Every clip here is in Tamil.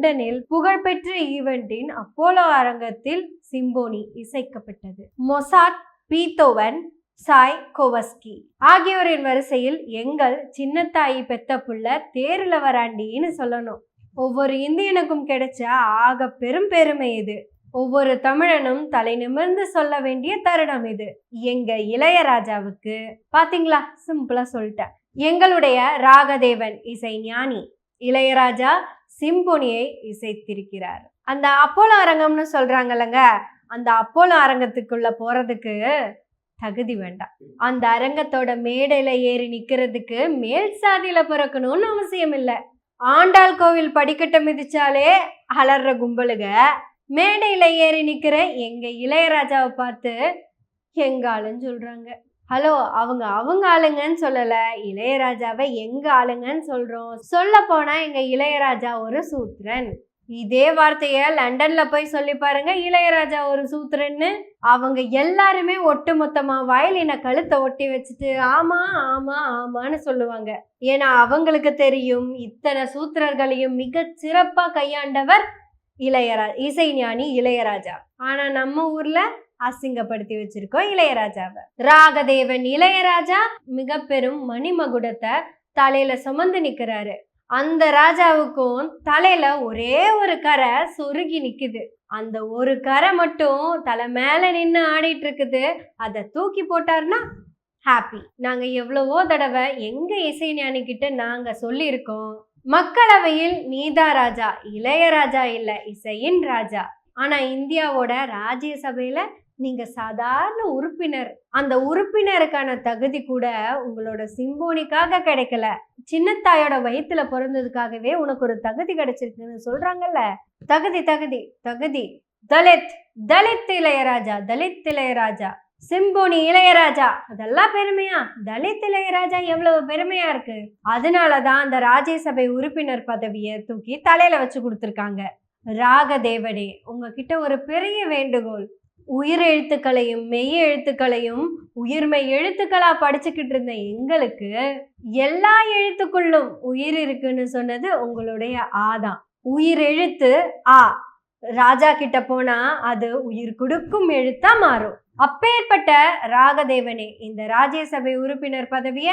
லண்டனில் புகழ்பெற்ற ஈவெண்டின் அப்போலோ அரங்கத்தில் சிம்போனி இசைக்கப்பட்டது. மொசாட் பீத்தோவன் சாய் கோவஸ்கி ஆகியோரின் வரிசையில் எங்கள் சின்னத்தாயி பெத்த புள்ள தேர்ல வராண்டின்னு சொல்லணும். ஒவ்வொரு இந்தியனுக்கும் கிடைச்ச ஆக பெரும் பெருமை இது. ஒவ்வொரு தமிழனும் தலை நிமிர்ந்து சொல்ல வேண்டிய தருணம் இது. எங்க இளையராஜாவுக்கு பாத்தீங்களா? சிம்பிளா சொல்லிட்டேன். எங்களுடைய ராகதேவன் இசை ஞானி. இளையராஜா சிம்பொனியை இசைத்திருக்கிறார். அந்த அப்போலோ அரங்கம்னு சொல்றாங்கல்லங்க. அந்த அப்போலோ அரங்கத்துக்குள்ள போறதுக்கு தகுதி வேண்டாம். அந்த அரங்கத்தோட மேடையில ஏறி நிக்கிறதுக்கு மேல் சாதியில பிறக்கணும்னு அவசியம் இல்லை. ஆண்டாள் கோவில் படிக்கட்டை மிதிச்சாலே அலர்ற கும்பலுக. மேடையில ஏறி நிக்கிற எங்க இளையராஜாவை பார்த்து எங்க சொல்றாங்க. ஹலோ அவங்க அவங்க ஆளுங்கன்னு சொல்லலை. இளையராஜாவை எங்கள் ஆளுங்கன்னு சொல்கிறோம் சொல்ல போனால் எங்கள் இளையராஜா ஒரு சூத்திரன். இதே வார்த்தையை லண்டன்ல போய் சொல்லி பாருங்க இளையராஜா ஒரு சூத்திரன்னு. அவங்க எல்லாருமே ஒட்டு மொத்தமா வயலின கழுத்தை ஒட்டி வச்சுட்டு ஆமா ஆமா ஆமான்னு சொல்லுவாங்க. ஏன்னா அவங்களுக்கு தெரியும் இத்தனை சூத்திரர்களையும் மிக சிறப்பா கையாண்டவர் இளையரா இசைஞானி இளையராஜா. ஆனா நம்ம ஊர்ல அசிங்கப்படுத்தி வச்சிருக்கோம் இளையராஜாவை. ராகதேவன் இளையராஜா மிக பெரும் மணிமகுடத்தை தலையில சுமந்து நிக்கிறாரு. அந்த ராஜாவுக்கும் தலையில ஒரே ஒரு கரை சொருகி நிக்குது. அந்த ஒரு கரை மட்டும் தலை மேல நின்று ஆடிட்டு இருக்குது. அதை தூக்கி போட்டாருன்னா ஹாப்பி நாங்க எவ்வளவோ தடவை எங்க இசை ஞானிக்கிட்ட கிட்ட நாங்க சொல்லியிருக்கோம் மக்களவையில் நீதா ராஜா இளையராஜா இல்ல இசையின் ராஜா. ஆனா இந்தியாவோட ராஜ்யசபையில நீங்க சாதாரண உறுப்பினர். அந்த உறுப்பினருக்கான தகுதி கூட உங்களோட சிம்போனிக்காக கிடைக்கல. சின்னத்தாயோட வயிற்றுல பிறந்ததுக்காகவே உனக்கு ஒரு தகுதி கிடைச்சிருக்குன்னு சொல்றாங்கல்ல. தகுதி தகுதி தகுதி. தலித் தலித் இளையராஜா தலித் இளையராஜா. சிம்போனி இளையராஜா. அதெல்லாம் பெருமையா? தலித் இளையராஜா எவ்வளவு பெருமையா இருக்கு? அதனாலதான் அந்த ராஜ்யசபை உறுப்பினர் பதவியை தூக்கி தலையில வச்சு கொடுத்துருக்காங்க. ராகதேவனே உங்ககிட்ட ஒரு பெரிய வேண்டுகோள். உயிர் எழுத்துக்களையும் மெய் எழுத்துக்களையும் உயிர்மை எழுத்துக்களா படிச்சுக்கிட்டு இருந்த எங்களுக்கு எல்லா எழுத்துக்குள்ளும் உயிர் இருக்குன்னு சொன்னது உங்களுடைய ஆதான் உயிர் எழுத்து ஆ. ராஜா கிட்ட போனா அது உயிர் கொடுக்கும் எழுத்தா மாறும். அப்பேற்பட்ட ராகதேவனே இந்த ராஜ்யசபை உறுப்பினர் பதவிய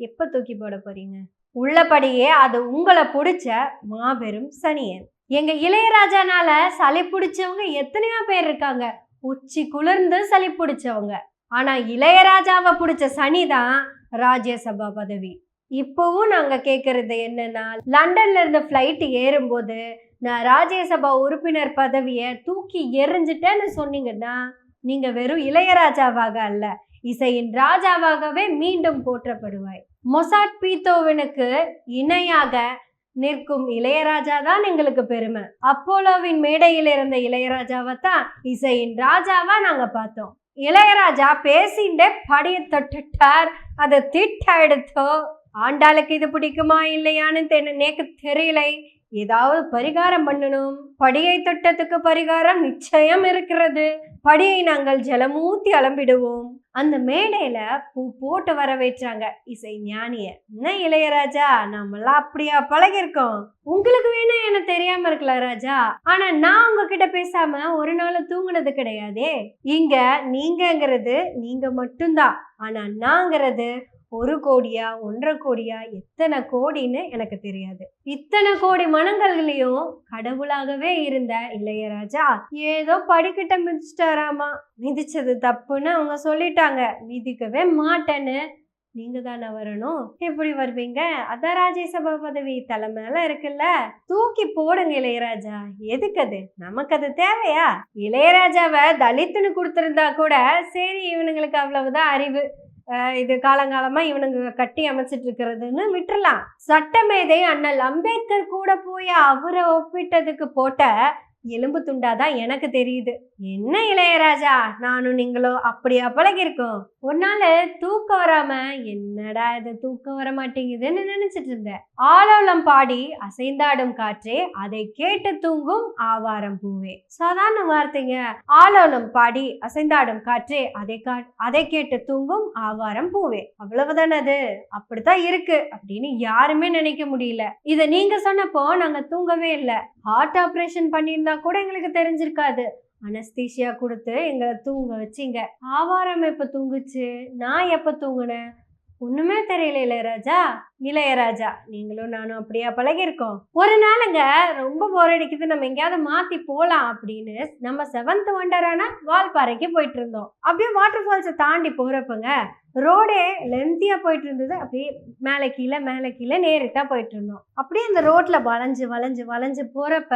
எப்ப தூக்கி போட போறீங்க? உள்ளபடியே அது உங்களை பிடிச்ச மாபெரும் சனியன். எங்க இளையராஜானால சளி பிடிச்சவங்க எத்தனையோ பேர் இருக்காங்க. உச்சி குளிர்ந்து சளி பிடிச்சவங்க. ஆனா இளையராஜாவை பிடிச்ச சனி தான் ராஜ்யசபா பதவி. இப்போவும் நாங்க கேட்கறது என்னன்னா லண்டன்ல இருந்து ஃப்ளைட் ஏறும்போது நான் ராஜ்யசபா உறுப்பினர் பதவியை தூக்கி எரிஞ்சிட்டேன்னு சொன்னீங்கன்னா நீங்க வெறும் இளையராஜாவாக அல்ல இசையின் ராஜாவாகவே மீண்டும் போற்றப்படுவாய். மொசாட் பீத்தோவினுக்கு இணையாக நிற்கும் இளையராஜா தான் எங்களுக்கு பெருமை. அப்போலோவின் மேடையில் இருந்த இளையராஜாவை தான் இசையின் ராஜாவா நாங்க பார்த்தோம். இளையராஜா பேசிண்டே படிய தொட்டுட்டார். அதை திட்ட எடுத்தோ ஆண்டாளுக்கு இது பிடிக்குமா இல்லையான்னு நேக்கு தெரியலை. ஏதாவது பரிகாரம் பண்ணணும். படியை தொட்டத்துக்கு பரிகாரம் நிச்சயம் இருக்கிறது. படியை நாங்கள் ஜலமூத்தி அலம்பிடுவோம். அந்த மேடையில பூ போட்டு வரவேற்றாங்க இசை ஞானிய என்ன இளையராஜா நாமெல்லாம் அப்படியா பழகிருக்கோம் உங்களுக்கு வேணா என்ன தெரியாம இருக்கல ராஜா. ஆனா நான் உங்ககிட்ட பேசாம ஒரு நாள் தூங்குனது கிடையாதே. இங்க நீங்கங்கிறது நீங்க மட்டும்தான். ஆனா நாங்கிறது ஒரு கோடியா ஒன்றரை கோடியா எத்தனை கோடின்னு எனக்கு தெரியாது. இத்தனை கோடி மனங்கள்லயும் கடவுளாகவே இருந்த இளையராஜா ஏதோ படிக்கிட்ட மிதிச்சிட்டாராமா மிதிச்சது தப்புன்னு அவங்க சொல்லிட்டாங்க. மிதிக்கவே மாட்டேன்னு. நீங்க தானே வரணும். எப்படி வருவீங்க? அதான் ராஜ்யசபா பதவி தலைமையில இருக்குல்ல. தூக்கி போடுங்க இளையராஜா. எதுக்கு அது? நமக்கு அது தேவையா? இளையராஜாவை தலித்துன்னு கொடுத்துருந்தா கூட சரி இவனுங்களுக்கு அவ்வளவுதான் அறிவு. இது காலங்காலமாக இவனுங்க கட்டி அமைச்சிட்டு இருக்கிறதுன்னு விட்டுறலாம். சட்டமேதை அண்ணல் அம்பேத்கர் கூட போய் அவரை ஒப்பிட்டதுக்கு போட்ட எலும்பு துண்டாதான் எனக்கு தெரியுது. என்ன இளையராஜா நானும் நீங்களும் அப்படியா பழகிருக்கோம் ஒரு நாள் தூக்கம் வராம என்னடா இது தூக்கம் வர மாட்டேங்குதுன்னு நினைச்சிட்டு இருந்தேன். ஆலோலம் பாடி அசைந்தாடும் காற்றே அதை கேட்டு தூங்கும் ஆவாரம் பூவே. சாதாரண வார்த்தைங்க. ஆலோலம் பாடி அசைந்தாடும் காற்றே அதை கா அதை கேட்டு தூங்கும் ஆவாரம் பூவே. அவ்வளவுதானே அது? அப்படித்தான் இருக்கு அப்படின்னு யாருமே நினைக்க முடியல. இதை நீங்க சொன்னப்போ நாங்க தூங்கவே இல்லை. ஹார்ட் ஆப்ரேஷன் பண்ணியிருந்தா கூட எங்களுக்கு தெரிஞ்சிருக்காது. அனஸ்தீஷியா கொடுத்து எங்களை தூங்க வச்சிங்க. ஆவாரம் எப்போ தூங்குச்சு. நான் எப்போ தூங்கினேன்? ஒண்ணுமே தெரியல இளையராஜா. இளையராஜா நீங்களும் நானும் அப்படியா பழகிருக்கோம் ஒரு நாளுங்க ரொம்ப போர் அடிக்குது. நம்ம எங்கேயாவது மாத்தி போலாம் அப்படின்னு நம்ம செவன்த் ஒண்டரான வால்பாறைக்கு போயிட்டு இருந்தோம் அப்படியே வாட்டர் ஃபால்ஸை தாண்டி போறப்பங்க ரோடே லென்த்தியா போயிட்டு இருந்தது அப்படியே மேலே கீழே மேலே கீழே நேரிட்டா போயிட்டு இருந்தோம் அப்படியே அந்த ரோட்ல வளைஞ்சு வளைஞ்சு வளைஞ்சு போறப்ப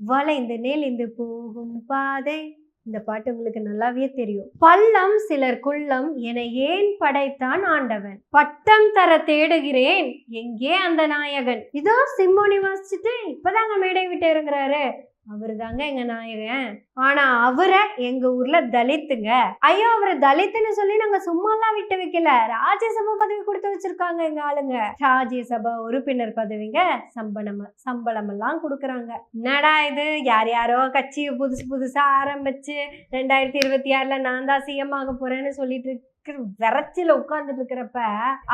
வளைந்து நெளிந்து போகும் பாதை. இந்த பாட்டு உங்களுக்கு நல்லாவே தெரியும். பள்ளம் சிலர் குள்ளம் என ஏன் படைத்தான் ஆண்டவன்? பட்டம் தர தேடுகிறேன் எங்கே அந்த நாயகன்? இதோ சிம்மோனி வாசிச்சுட்டு இப்பதாங்க மேடை விட்டு இறங்குறாரு. அவரு தாங்க எங்க நாயகன். ஆனா அவரை எங்க ஊர்ல தலித்துங்க. ஐயோ அவரை தலித்துன்னு சொல்லி நாங்க சும்மாலாம் விட்டு வைக்கல. ராஜ்யசபா பதவி கொடுத்து வச்சிருக்காங்க எங்க ஆளுங்க. ராஜ்யசபா உறுப்பினர் பதவிங்க சம்பளம் சம்பளம் எல்லாம் கொடுக்குறாங்க. என்னடா இது? யார் யாரோ கட்சி புதுசு புதுசா ஆரம்பிச்சு ரெண்டாயிரத்தி இருபத்தி ஆறுல நான் தான் சிஎம் ஆக போறேன்னு சொல்லிட்டு விரச்சில உட்கார்ந்துட்டு இருக்கிறப்ப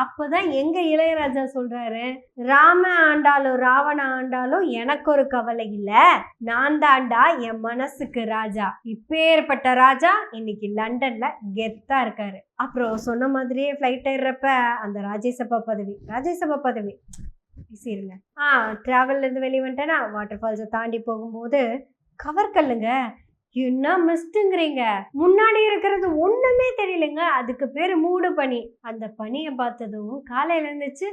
அப்பதான் எங்க இளையராஜா சொல்றாரு ராம ஆண்டாலும் ராவண ஆண்டாலும் எனக்கு ஒரு கவலை இல்ல. நான் தாண்டா என் மனசுக்கு ராஜா. இப்பேற்பட்ட ராஜா இன்னைக்கு லண்டன்ல கெத்தா இருக்காரு. அப்புறம் சொன்ன மாதிரியே ஃப்ளைட் ஏறுறப்ப அந்த ராஜ்யசபா பதவி ராஜ்யசபா பதவி. சரிங்க ஆ டிராவல்ல இருந்து வெளியே வந்துட்டேனா வாட்டர் ஃபால்ஸை தாண்டி போகும்போது கவர் கல்லுங்க. என்ன மிஸ்ட்டுங்கிறீங்க முன்னாடி இருக்கிறது ஒண்ணுமே தெரியலங்க. அதுக்கு பேர் மூடு பனி. அந்த பனியை பார்த்ததும் காலையில இருந்துச்சு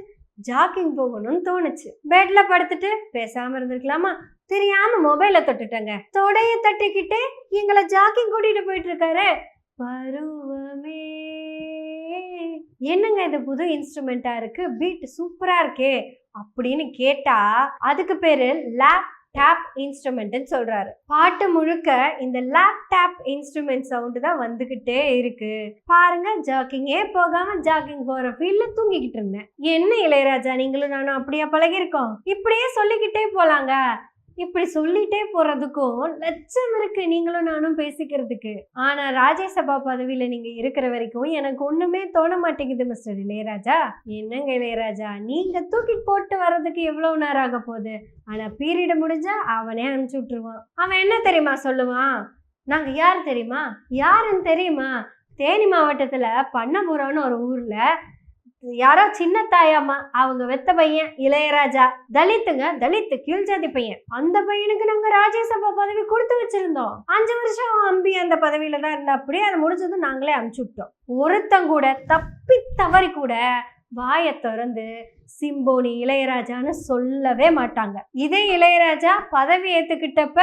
ஜாக்கிங் போகணும்னு தோணுச்சு. பெட்ல படுத்துட்டு பேசாம இருந்திருக்கலாமா? தெரியாம மொபைல தொட்டுட்டேங்க. தொடைய தட்டிக்கிட்டே எங்களை ஜாக்கிங் கூட்டிட்டு போயிட்டு இருக்காரு பருவமே. என்னங்க இது புது இன்ஸ்ட்ருமெண்ட்டா இருக்கு? பீட் சூப்பரா இருக்கே. அப்படின்னு கேட்டா அதுக்கு பேரு லேப் டேப் இன்ஸ்ட்ருமெண்ட்னு சொல்றாரு. பாட்டு முழுக்க இந்த லேப் டேப் இன்ஸ்ட்ருமெண்ட் சவுண்டு தான் வந்துகிட்டே இருக்கு. பாருங்க ஜாக்கிங்கே போகாம ஜாக்கிங் போற ஃபீல்ட்ல தூங்கிக்கிட்டு இருந்தேன். என்ன இளையராஜா நீங்களும் நானும் அப்படியா பழகிருக்கோம் இப்படியே சொல்லிக்கிட்டே போலாங்க. இப்படி சொல்லிட்டே போறதுக்கும் லட்சம் இருக்கு நீங்களும் நானும் பேசிக்கிறதுக்கு. ஆனா ராஜ்யசபா பதவியில நீங்க இருக்கிற வரைக்கும் எனக்கு ஒண்ணுமே தோண மாட்டேங்குது மிஸ்டர் இளையராஜா. என்னங்க இளையராஜா? நீங்க தூக்கி போட்டு வர்றதுக்கு எவ்வளவு நேரம் ஆக போகுது? ஆனா பீரியட் முடிஞ்சா அவனே அனுப்பிச்சு விட்டுருவான். அவன் என்ன தெரியுமா சொல்லுவான்? நாங்க யார் தெரியுமா? யாருன்னு தெரியுமா? தேனி மாவட்டத்துல பண்ணபுரம்னு ஒரு ஊர்ல யாரோ சின்ன தாயாமா அவங்க வெத்த பையன் இளையராஜா தலித்துங்க தலித்து கீழ்ஜாதி பையன். அந்த பையனுக்கு நாங்க ராஜ்யசபா பதவி கொடுத்து வச்சிருந்தோம். அஞ்சு வருஷம் அம்பி அந்த பதவியில தான் இருந்தா அப்படியே அதை முடிச்சதும் நாங்களே அனுப்பிச்சு விட்டோம். ஒருத்தங்கூட தப்பி தவறி கூட வாயை திறந்து சிம்போனி இளையராஜான்னு சொல்லவே மாட்டாங்க. இதே இளையராஜா பதவி ஏத்துக்கிட்டப்ப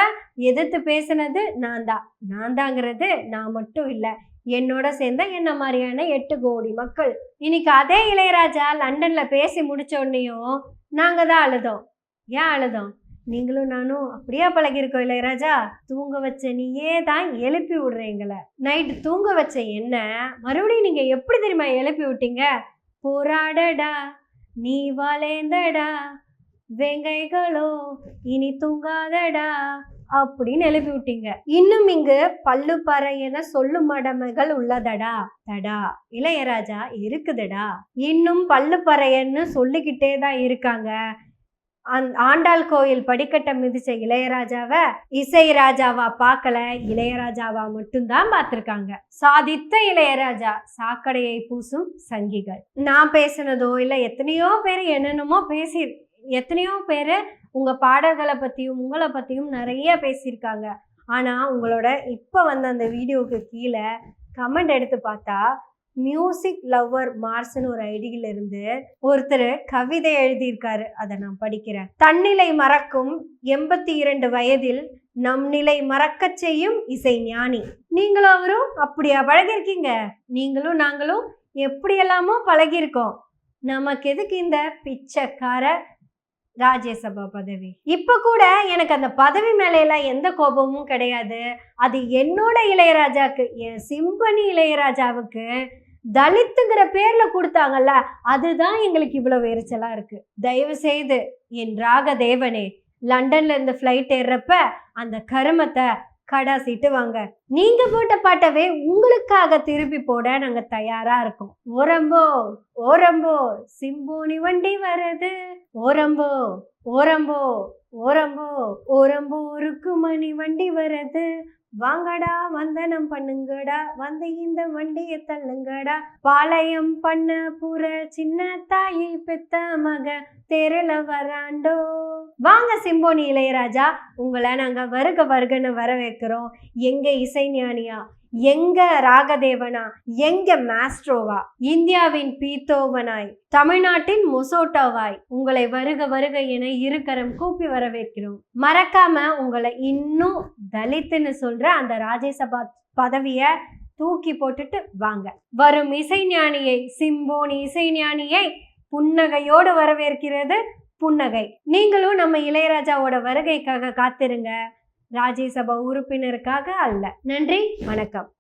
எதிர்த்து பேசினது நான் தான். நான் தாங்கிறது நான் மட்டும் இல்லை. என்னோட சேர்ந்த என்ன மாதிரியான எட்டு கோடி மக்கள். இன்னைக்கு அதே இளையராஜா லண்டன்ல பேசி முடிச்ச உடனேயும் நாங்க தான் அழுதோம். ஏன் அழுதோம்? நீங்களும் நானும் அப்படியே பழகிருக்கோம் இளையராஜா. தூங்க வச்ச நீயே தான் எழுப்பி விடுறீங்களை நைட்டு தூங்க வச்ச என்ன? மறுபடியும் நீங்க எப்படி தெரியுமா எழுப்பி விட்டீங்க? போராடடா நீ வளைந்தடா வெங்கைகளோ இனி தூங்காதடா அப்படின்னு எழுப்பி விட்டீங்க இன்னும் இங்கு பல்லு பறை சொல்லும் மடமைகள் உள்ளதடா? தடா. இளையராஜா இருக்குதுடா? இன்னும் பல்லு பறையன்னு சொல்லிக்கிட்டே தான் இருக்காங்க. அந் ஆண்டாள் கோயில் படிக்கட்டை மிதிச்ச இளையராஜாவை இசை ராஜாவா பார்க்கல. இளையராஜாவா மட்டும்தான் பார்த்துருக்காங்க. சாதித்த இளையராஜா சாக்கடையை பூசும் சங்கிகள். நான் பேசுனதோ இல்லை எத்தனையோ பேர் என்னென்னமோ பேசி எத்தனையோ பேர் உங்கள் பாடல்களை பற்றியும் உங்களை பற்றியும் நிறைய பேசியிருக்காங்க. ஆனால் உங்களோட இப்போ வந்த அந்த வீடியோவுக்கு கீழே கமெண்ட் எடுத்து பார்த்தா மியூசிக் லவ்வர் மார்ஸ்னு ஒரு ஐடியில இருந்து ஒருத்தர் கவிதை எழுதியிருக்காரு. அதை நான் படிக்கிறேன். தன்னிலை மறக்கும் எண்பத்தி இரண்டு வயதில் நம் நிலை மறக்க செய்யும் இசை ஞானி. நீங்களும் அவரும் அப்படியா? பழகிருக்கீங்க நீங்களும் நாங்களும் எப்படியெல்லாமோ பழகியிருக்கோம். நமக்கு எதுக்கு இந்த பிச்சைக்கார ராஜ்யசபா பதவி. இப்போ கூட எனக்கு அந்த பதவி மேலையெல்லாம் எந்த கோபமும் கிடையாது. அது என்னோட இளையராஜாக்கு என் சிம்பனி இளையராஜாவுக்கு தலித்துங்கிற பேர்ல கொடுத்தாங்கல்ல அதுதான் எங்களுக்கு இவ்வளவு எரிச்சலா இருக்கு. தயவு செய்து என் ராக தேவனே லண்டன்ல இருந்து ஃப்ளைட் ஏறுறப்ப அந்த கருமத்தை கடாசிட்டு வாங்க. நீங்க போட்ட பாட்டவே உங்களுக்காக திருப்பி போட நாங்க தயாரா இருக்கோம். ஓரம்போ ஓரம்போ சிம்போனி வண்டி வருது. ஓரம்போ ஓரம்போ ஓரம்போ ஓரம்போ ஒரு மணி வண்டி வருது. வாங்கடா வந்தனம் பண்ணுங்கடா வந்து இந்த வண்டியை தள்ளுங்கடா. பாளையம் பண்ண புற சின்ன தாயை பெத்த மக தெருல வராண்டோ. வாங்க சிம்போனி இளையராஜா உங்களை நாங்க வருக வருகன்னு வரவேற்கிறோம். எங்க இசைஞானியா எங்க ராகதேவனா? எங்க மாஸ்ட்ரோவா? இந்தியாவின் பீத்தோவனாய் தமிழ்நாட்டின் மொசோட்டோவாய் உங்களை வருக வருக என இருக்கரம் கூப்பி வரவேற்கிறோம். மறக்காம உங்களை இன்னும் தலித்துன்னு சொல்ற அந்த ராஜ்யசபா பதவிய தூக்கி போட்டுட்டு வாங்க. வரும் இசைஞானியை சிம்போனி இசைஞானியை புன்னகையோடு வரவேற்கிறது புன்னகை. நீங்களும் நம்ம இளையராஜாவோட வருகைக்காக காத்திருங்க. ராஜ்யசபா உறுப்பினருக்காக அல்ல. நன்றி வணக்கம்.